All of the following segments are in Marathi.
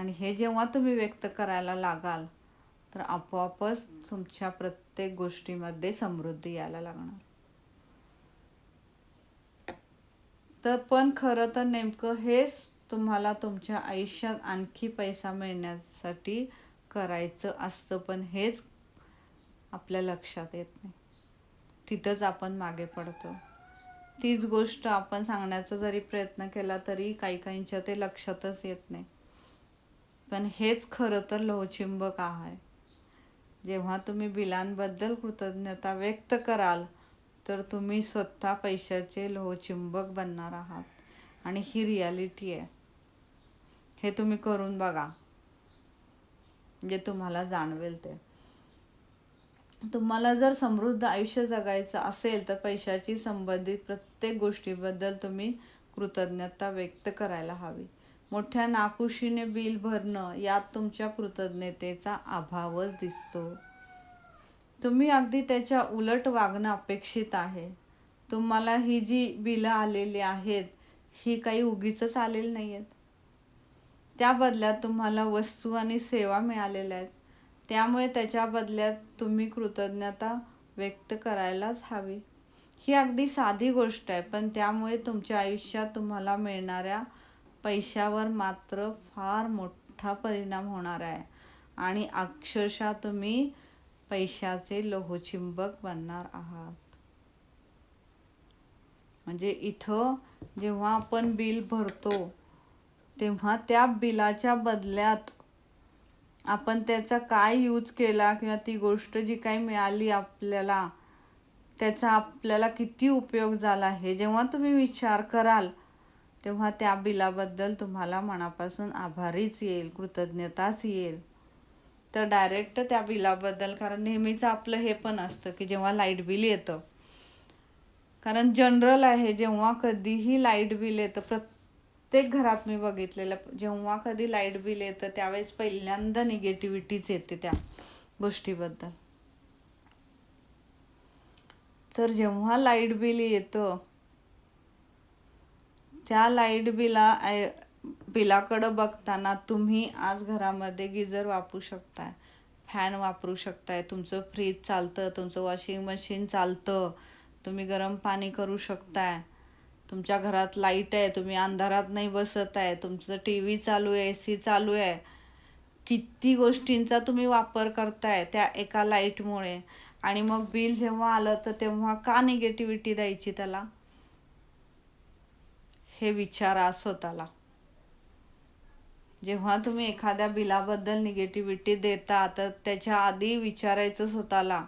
आणि हे जेव्हा तुम्ही व्यक्त करायला लागाल तर आपोआपच तुमच्या प्रत्येक गोष्टीमध्ये समृद्धी यायला लागणार. तर पण खरं तर नेमकं हेच तुम्हाला तुमच्या आयुष्यात आणखी पैसा मिळण्यासाठी करायचं असतं पण हेच आपल्या लक्षात येत नाही. तिथंच आपण मागे पडतो. तीच गोष्ट आपण सांगण्याचा जरी प्रयत्न केला तरी काही काहींच्या ते लक्षातच येत नाही. पण हेच खरं तर लोहचिंबक आहे. जेव्हा तुम्ही बिलांबद्दल कृतज्ञता व्यक्त कराल तर तुम्ही स्वतः पैशाचे लोहचिंबक बनणार आहात आणि ही रियालिटी आहे. हे तुम्ही करून बघा. जे तुम्हाला जाणवेल ते. तुम्हाला जर समृद्ध आयुष्य जगायचं असेल तर पैशाची संबंधित प्रत्येक गोष्टीबद्दल तुम्ही कृतज्ञता व्यक्त करायला हवी. मोठ्या नाकुशीने बिल भरणं यात तुमच्या कृतज्ञतेचा अभावच दिसतो. तुम्ही अगदी त्याच्या उलट वागणं अपेक्षित आहे. तुम्हाला ही जी बिलं आलेली आहेत ही काही उगीच आलेली नाही आहेत त्या बदल्यात तुम्हाला वस्तू आणि सेवा मिळालेल्या आहेत. त्यामुळे त्याच्या बदल्यात तुम्ही कृतज्ञता व्यक्त करायलाच हवी. ही अगदी साधी गोष्ट आहे पण त्यामुळे तुमच्या आयुष्यात तुम्हाला मिळणाऱ्या पैशावर मात्र फार मोठा परिणाम होणार आहे. आणि अक्षरशः तुम्ही पैशाचे लोहचिंबक बनणार आहात. म्हणजे इथं जेव्हा आपण बिल भरतो तेव्हा त्या बिलाच्या बदल्यात आपण त्याचा काय यूज केला किंवा ती गोष्ट जी काही मिळाली आपल्याला त्याचा आपल्याला किती उपयोग झाला हे जेव्हा तुम्ही विचार कराल तेव्हा त्या बिलाबद्दल तुम्हाला मनापासून आभारीच येईल कृतज्ञताच येईल. तर डायरेक्ट त्या बिलाबद्दल कारण नेहमीच आपलं हे पण असतं की जेव्हा लाइट बिल येतं. कारण जनरल आहे जेव्हा कधीही लाइट बिल येतं प्रत्येक घरात मी बघितलेलं जेव्हा कधी लाइट बिल येतं त्यावेळेस पहिल्यांदा निगेटिव्हिटीच येते त्या गोष्टीबद्दल. तर जेव्हा लाइट बिल येतं त्या लाइट बिला बिलाकडं बघताना तुम्ही आज घरामध्ये गिजर वापरू शकताय फॅन वापरू शकताय तुमचं फ्रीज चालतं तुमचं वॉशिंग मशीन चालतं तुम्ही गरम पाणी करू शकताय तुमच्या घरात लाइट आहे तुम्ही अंधारात नाही बसत आहे तुमचं टी व्ही चालू आहे ए सी चालू आहे किती गोष्टींचा तुम्ही वापर करताय त्या एका लाईटमुळे. आणि मग बिल जेव्हा आलं तर तेव्हा का निगेटिव्हिटी द्यायची त्याला? हे विचारा स्वतःला. जेव्हा तुम्ही एखाद्या बिलाबद्दल निगेटिव्हिटी देता तर त्याच्या आधी विचारायचं स्वतःला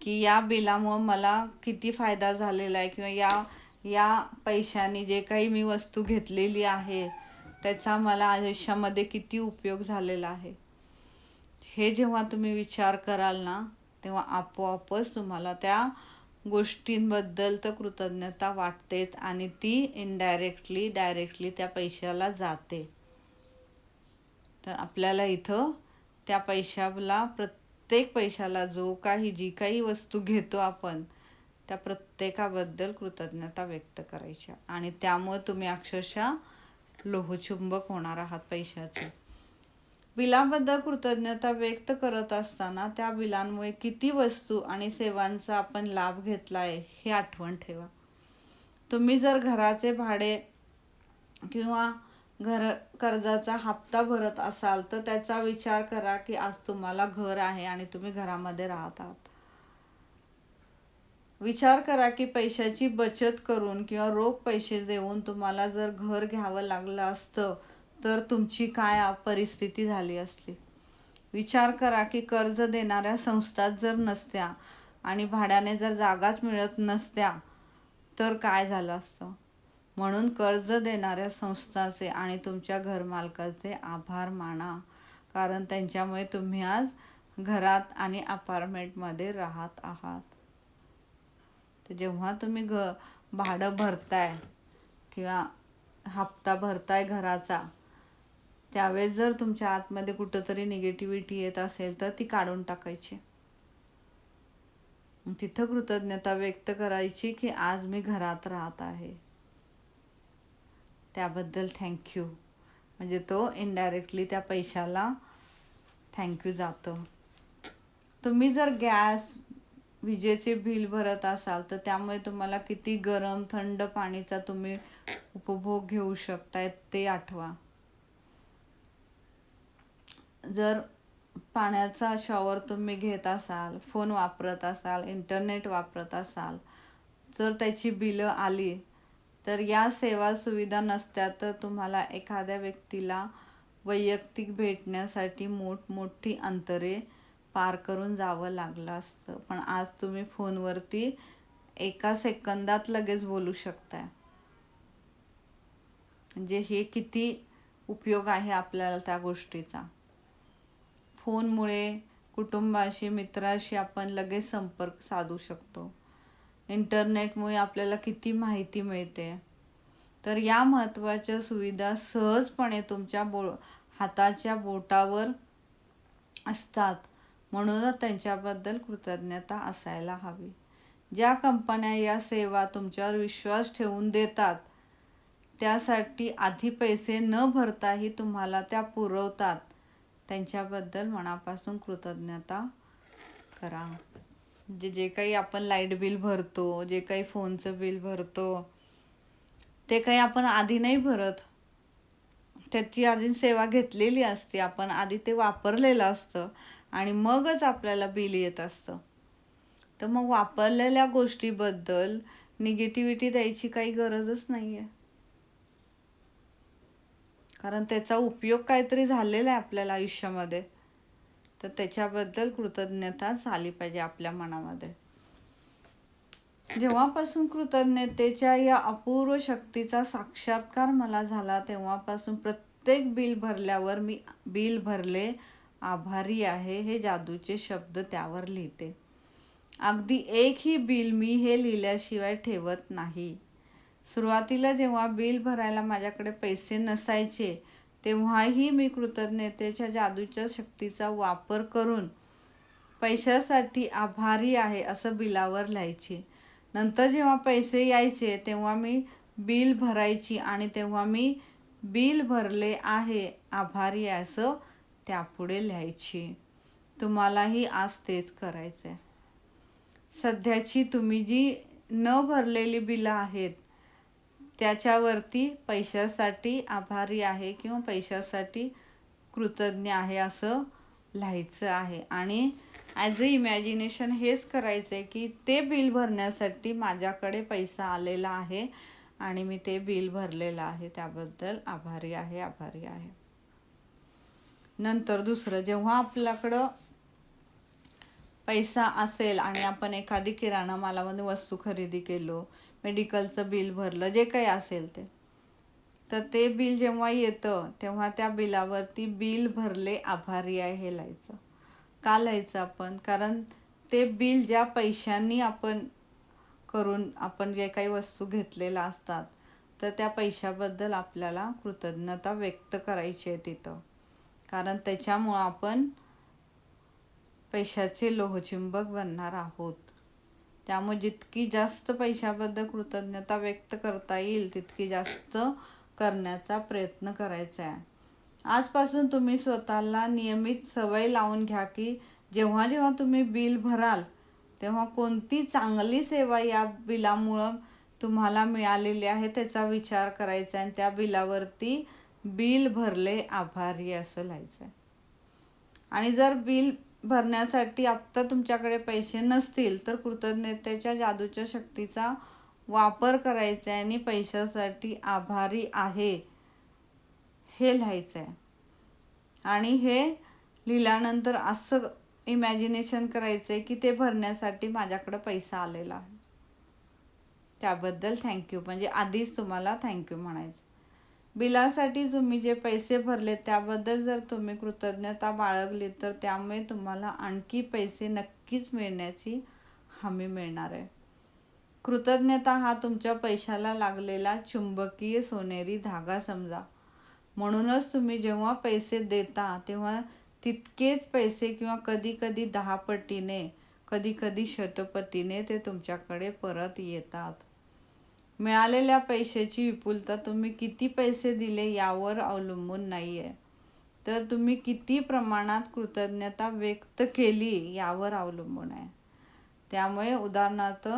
की या बिलामुळं मला किती फायदा झालेला आहे किंवा या या पैशाने जे काही मी वस्तू घेतलेली आहे त्याचा मला आयुष्यामध्ये किती उपयोग झालेला आहे. हे जेव्हा तुम्ही विचार कराल ना तेव्हा आपोआपच तुम्हाला त्या गोष्टींबद्दल तर कृतज्ञता वाटतेच आणि ती इनडायरेक्टली डायरेक्टली त्या पैशाला जाते. तर आपल्याला इथं त्या पैशाला प्रत्येक पैशाला जो काही जी काही वस्तू घेतो आपण त्या प्रत्येकाबद्दल कृतज्ञता व्यक्त करायच्या आणि त्यामुळे तुम्ही अक्षरशः लोहचुंबक होणार आहात पैशाचे. बिलाबद्दल कृतज्ञता व्यक्त करत असताना त्या बिलांमुळे किती वस्तू आणि सेवांचा आपण लाभ घेतला आहे हे आठवण ठेवा. तुम्ही जर घराचे भाडे किंवा घर कर्जाचा हप्ता भरत असाल तर त्याचा विचार करा की आज तुम्हाला घर आहे आणि तुम्ही घरामध्ये राहत आहात. विचार करा की पैशाची बचत करून किंवा रोख पैसे देऊन तुम्हाला जर घर घ्यावं लागलं असतं तर तुमची काय परिस्थिती झाली असती विचार करा की कर्ज देणाऱ्या संस्थात जर नसत्या आणि भाड्याने जर जागाच मिळत नसत्या तर काय झालं असतं? म्हणून कर्ज देणाऱ्या संस्थाचे आणि तुमच्या घरमालकाचे आभार माना कारण त्यांच्यामुळे तुम्ही आज घरात आणि अपार्टमेंटमध्ये राहत आहात. तर जेव्हा तुम्ही घ भाडं भरताय किंवा हप्ता भरताय घराचा त्यावेळेस जर तुमच्या आतमध्ये कुठंतरी निगेटिव्हिटी येत असेल तर ती काढून टाकायची. तिथं कृतज्ञता व्यक्त करायची की आज मी घरात राहत आहे. त्याबद्दल थँक्यू म्हणजे तो इनडायरेक्टली त्या पैशाला थँक्यू जातं. तुम्ही जर गॅस विजेचे बिल भरत असाल तर त्यामुळे तुम्हाला किती गरम थंड पाणीचा तुम्ही उपभोग घेऊ शकताय ते आठवा. जर पाण्याचा शॉवर तुम्ही घेत असाल फोन वापरत असाल इंटरनेट वापरत असाल जर त्याची बिलं आली तर या सेवा सुविधा नसत्या तर तुम्हाला एखाद्या व्यक्तीला वैयक्तिक भेटण्यासाठी मोठमोठी अंतरे पार करून जावं लागलं असतं. पण आज तुम्ही फोनवरती एका सेकंदात लगेच बोलू शकताय. म्हणजे हे किती उपयोग आहे आपल्याला त्या गोष्टीचा? फोनमुळे कुटुंबाशी मित्राशी आपण लगेच संपर्क साधू शकतो. इंटरनेटमुळे आपल्याला किती माहिती मिळते. तर या महत्त्वाच्या सुविधा सहजपणे तुमच्या बो हाताच्या बोटावर असतात. म्हणूनच त्यांच्याबद्दल कृतज्ञता असायला हवी. ज्या कंपन्या या सेवा तुमच्यावर विश्वास ठेवून देतात त्यासाठी आधी पैसे न भरताही तुम्हाला त्या पुरवतात. त्यांच्याबद्दल मनापासून कृतज्ञता करा. म्हणजे जे काही आपण लाइट बिल भरतो जे काही फोनचं बिल भरतो ते काही आपण आधी नाही भरत. त्याची आधी सेवा घेतलेली असते आपण आधी ते वापरलेलं असतं आणि मगच आपल्याला बिल येत असतं. तर मग वापरलेल्या गोष्टीबद्दल निगेटिव्हिटी द्यायची काही गरजच नाही आहे कारण त्याचा उपयोग काहीतरी झालेला आहे आपल्याला आयुष्यामध्ये. तर त्याच्याबद्दल कृतज्ञता झाली पाहिजे आपल्या मनामध्ये. जेव्हापासून कृतज्ञतेच्या या अपूर्व शक्तीचा साक्षात्कार मला झाला तेव्हापासून प्रत्येक बिल भरल्यावर मी बिल भरले आभारी आहे हे जादूचे शब्द त्यावर लिहिते. अगदी एकही बिल मी हे लिहिल्याशिवाय ठेवत नाही. सुरुवातीला जेव्हा बिल भरायला माझ्याकडे पैसे नसायचे तेव्हाही मी कृतज्ञतेच्या जादूच्या शक्तीचा वापर करून पैशासाठी आभारी आहे असं बिलावर लिहायचे. नंतर जेव्हा पैसे यायचे तेव्हा मी बिल भरायची आणि तेव्हा मी बिल भरले आहे आभारी आहे असं त्यापुढे लिहायची. तुम्हालाही आज तेच करायचं आहे सध्याची तुम्ही जी न भरलेली बिलं आहेत त्याच्यावरती पैशासाठी आभारी आहे किंवा पैशासाठी कृतज्ञ आहे असं लिहायचं आहे. आणि ॲज अ इमॅजिनेशन हेच करायचं आहे की ते बिल भरण्यासाठी माझ्याकडे पैसा आलेला आहे आणि मी ते बिल भरलेलं आहे. त्याबद्दल आभारी आहे आभारी आहे. नंतर दुसरं जेव्हा आपल्याकडं पैसा असेल आणि आपण एखादी किराणा मालामध्ये वस्तू खरेदी केलो मेडिकलचं बिल भरलं जे काही असेल ते. तर ते बिल जेव्हा येतं तेव्हा त्या बिलावरती बिल भरले आभारी आहे हे लिहायचं. का लिहायचं आपण? कारण ते बिल ज्या पैशांनी आपण करून आपण जे काही वस्तू घेतलेल्या असतात तर त्या पैशाबद्दल आपल्याला कृतज्ञता व्यक्त करायची आहे तिथं. कारण त्याच्यामुळं आपण पैशाचे लोहचिंबक बनणार आहोत. त्यामुळे जितकी जास्त पैशाबद्दल कृतज्ञता व्यक्त करता येईल तितकी जास्त करण्याचा प्रयत्न करायचा आहे. आजपासून तुम्ही स्वतःला नियमित सवय लावून घ्या की जेव्हा जेव्हा तुम्ही बिल भराल तेव्हा कोणती चांगली सेवा या बिलामुळं तुम्हाला मिळालेली आहे त्याचा विचार करायचा आहे आणि त्या बिलावरती बिल भरले आभारी असं लिहायचं आहे. आणि जर बिल भरण्यासाठी आत्ता तुमच्याकडे पैसे नसतील तर कृतज्ञतेच्या जादूच्या शक्तीचा वापर करायचा आहे आणि पैशासाठी आभारी आहे. हे लिहायचं आहे आणि हे लिहिल्यानंतर असं इमॅजिनेशन करायचं आहे की ते भरण्यासाठी माझ्याकडं पैसा आलेला आहे. त्याबद्दल थँक्यू म्हणजे आधीच तुम्हाला थँक्यू म्हणायचं बिलासाठी तुम्ही जे पैसे भरले त्याबद्दल जर तुम्ही कृतज्ञता बाळगली तर त्यामुळे तुम्हाला आणखी पैसे नक्कीच मिळण्याची हमी मिळणार आहे. कृतज्ञता हा तुमच्या पैशाला लागलेला चुंबकीय सोनेरी धागा समजा. म्हणूनच तुम्ही जेव्हा पैसे देता तेव्हा तितकेच पैसे किंवा कधी कधी दहा पटीने कधी कधी शतपटीने ते तुमच्याकडे परत येतात. मिळालेल्या पैशाची विपुलता तुम्ही किती पैसे दिले यावर अवलंबून नाही आहे तर तुम्ही किती प्रमाणात कृतज्ञता व्यक्त केली यावर अवलंबून आहे. त्यामुळे उदाहरणार्थ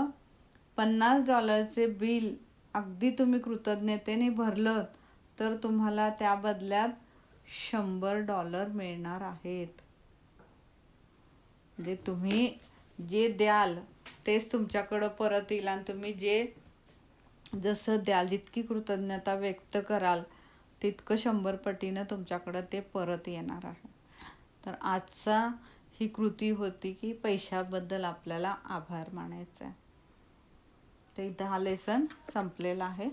पन्नास डॉलरचे बिल अगदी तुम्ही कृतज्ञतेने भरलं तर तुम्हाला त्या बदल्यात शंभर डॉलर मिळणार आहेत. जे तुम्ही जे द्याल तेच तुमच्याकडं परत येईल आणि तुम्ही जे जसं द्याल जितकी कृतज्ञता व्यक्त कराल तितकं शंभर पटीनं तुमच्याकडं ते परत येणार आहे. तर आजचा ही कृती होती की पैशाबद्दल आपल्याला आभार मानायचा आहे तर इथं हा लेसन संपलेला आहे.